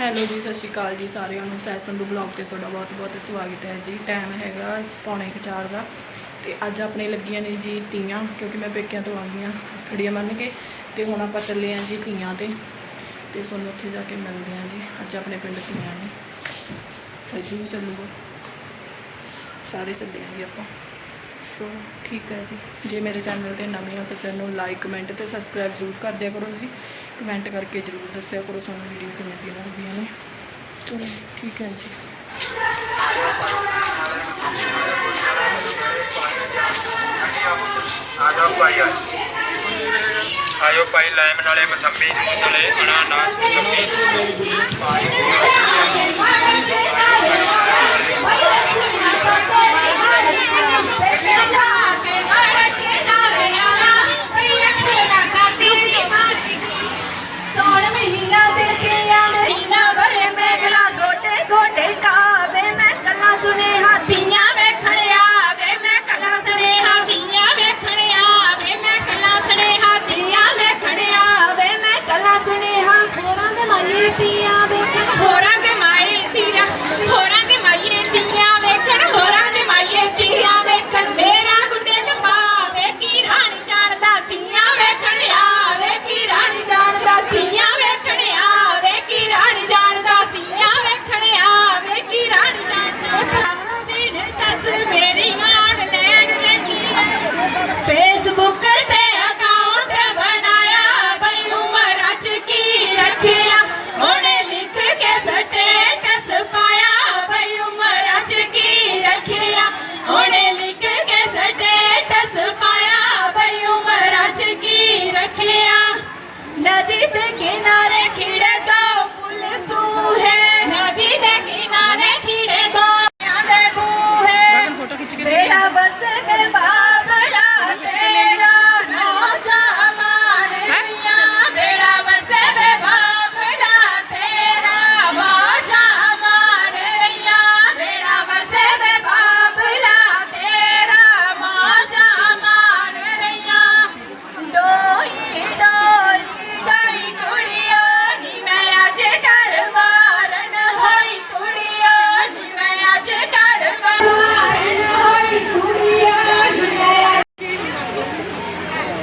Hello ਜੀ, ਸਤਿ ਸ਼੍ਰੀ ਅਕਾਲ ਜੀ ਸਾਰਿਆਂ ਨੂੰ। ਸਹਿ ਸੰਧੂ ਬਲੌਗ ਤੇ ਤੁਹਾਡਾ ਬਹੁਤ ਬਹੁਤ ਸਵਾਗਤ ਹੈ ਜੀ। ਟਾਈਮ ਹੈਗਾ ਪੌਣੇ ਕੁ ਚਾਰ ਦਾ। ਤੇ ਅੱਜ ਆਪਣੇ ਲੱਗੀਆਂ ਨੇ ਜੀ ਤੀਆਂ, ਕਿਉਂਕਿ ਮੈਂ ਪੇਕਿਆਂ ਤੋਂ ਆ ਗਈਆਂ ਖੜੀਆਂ ਮੰਨ ਕੇ। ਤੇ ਹੁਣ ਆਪਾਂ ਚੱਲੇ ਆਂ ਜੀ ਤੀਆਂ ਤੇ। ਤੇ ਤੁਹਾਨੂੰ ਉੱਥੇ ਜਾ ਕੇ ਮਿਲਦੇ ਆਂ ਜੀ। ਅੱਜ ਆਪਣੇ ਪਿੰਡ ਤੀਆਂ ਨੇ। ਅੱਜ ਵੀ ਚੱਲੂਗਾ। ਸਾਰੇ ਚੱਲੇ ਆਂ ਜੀ ਆਪਾਂ। ਸੋ ਠੀਕ ਹੈ ਜੀ। ਜੇ ਮੇਰੇ ਚੈਨਲ ਤੇ ਨਵੇਂ ਹੋ ਤਾਂ ਚੈਨਲ ਲਾਈਕ, ਕਮੈਂਟ ਤੇ ਸਬਸਕ੍ਰਾਈਬ ਜ਼ਰੂਰ ਕਰ ਦਿਆ ਕਰੋ ਜੀ ਕਮੈਂਟ ਕਰਕੇ ਜ਼ਰੂਰ ਦੱਸਿਆ ਕਰੋ ਤੁਹਾਨੂੰ ਵੀਡੀਓ ਕਿਵੇਂ ਦੀਆਂ ਲੱਗਦੀਆਂ ਨੇ। ਚਲੋ, ਠੀਕ ਹੈ ਜੀ। ਆਜੋ ਭਾਈ ਆ ਭਾਈ ਲੈਮਨ ਵਾਲੇ ਮਸੰਮੀ ਜੂਸ ਅਨਾਨਾਸ ਮਸੰਮੀ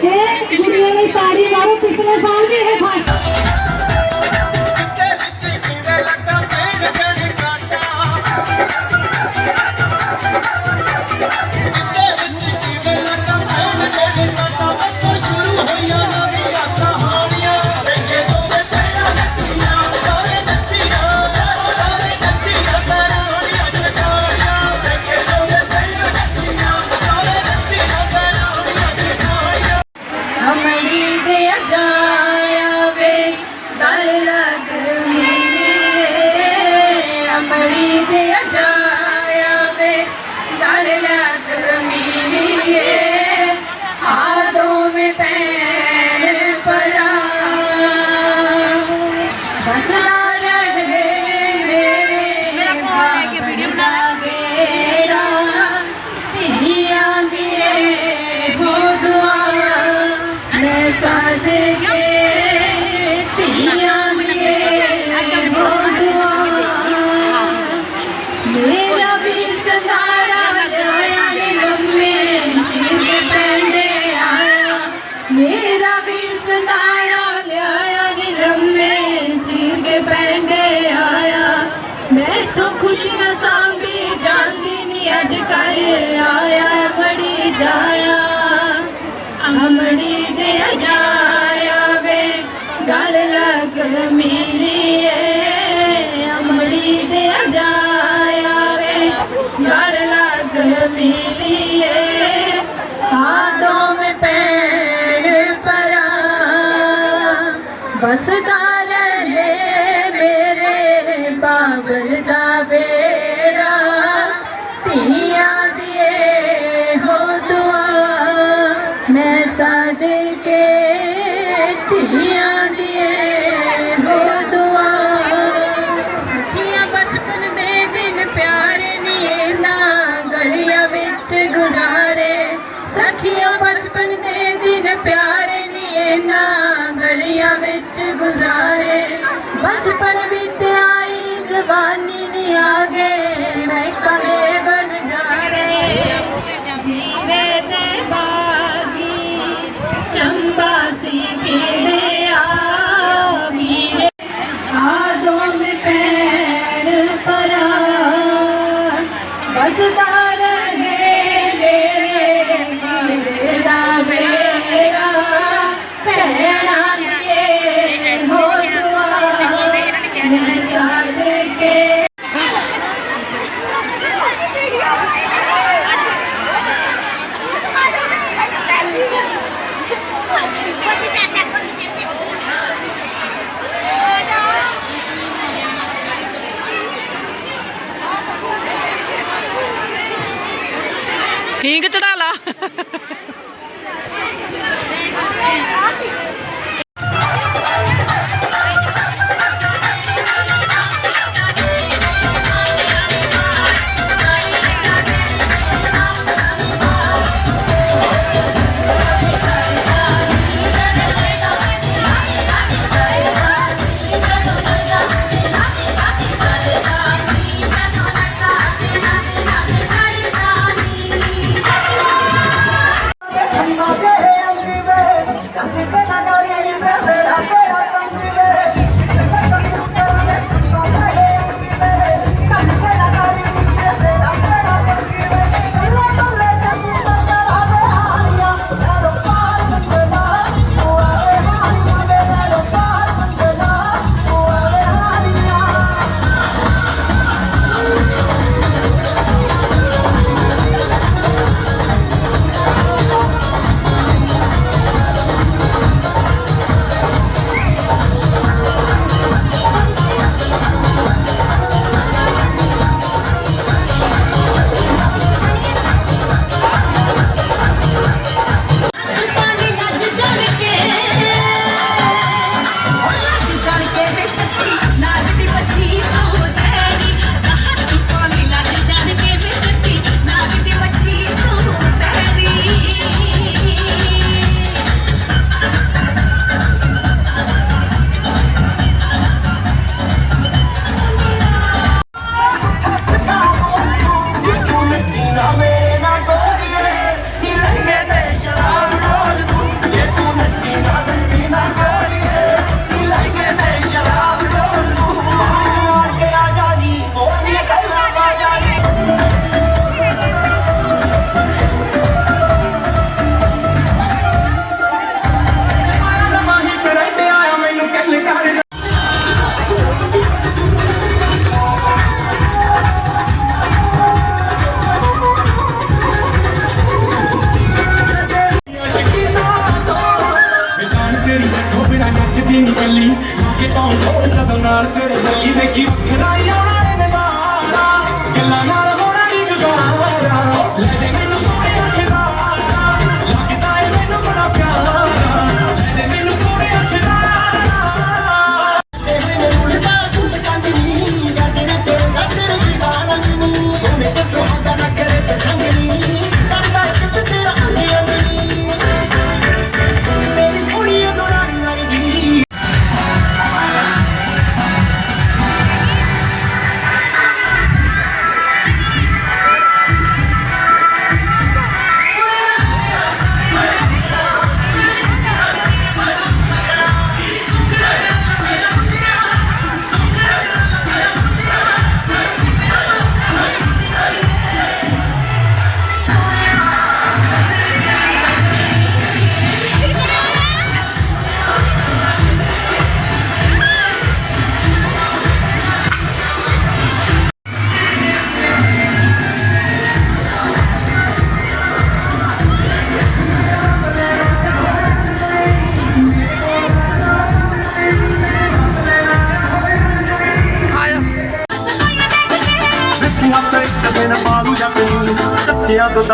ਇਹ ਕੁੜੀਆਂ ਲਈ ਤਾੜੀ ਮਾਰੋ ਪਿਛਲੇ ਸਾਲ ਵੀ ਇਹ ਥਾ ਮੈਥੋਂ ਖੁਸ਼ੀ ਨਾ ਸਾਂਭੀ ਜਾਂਦੀ ਨੀ, ਅੱਜ ਕਰ ਆਇਆ ਮੜੀ ਜਾਇਆ। ਅਮੜੀ ਦੇ ਜਾਇਆ ਵੇ, ਗਲ ਮਿਲੀ ਮਿਲੀਏ। ਅਮੜੀ ਦੇ ਜਾਇਆ ਵੇ, ਗਲ ਲੱਗ ਮਿਲੀਏ। ਹਾਥੋਂ में ਪੈਣ ਪਰਾ ਬਸਦਾ के दिए हो सखिया बचपन दे दिन प्यारे ना गलिया बिच गुजारे। सखिया बचपन दे दिन प्यारे निए ना गलिया बिच गुजारे। बचपन बीत आई जवानी नी आगे बन जा रहे धीरे दे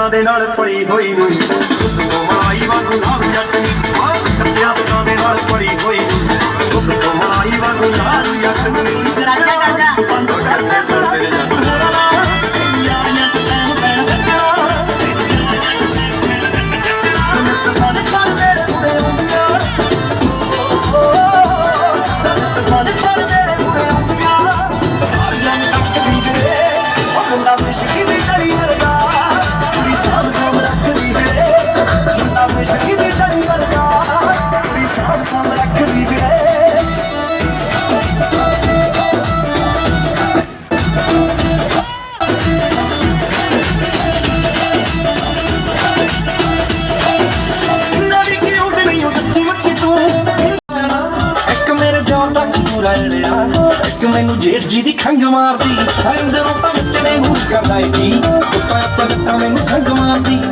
ਦੇ ਨਾਲ ਭਰੀ ਹੋਈ ਨੂੰ। ਦੁੱਧ ਵਾਂਗੂ ਲਾਰੂ ਜੱਟ ਕਰਦਾ ਏ ਜੀ। ਉੱਤਾ ਉੱਤਾ ਜੱਟਾਂ ਮੈਨੂੰ ਸੰਗ ਮਾਰਦੀ।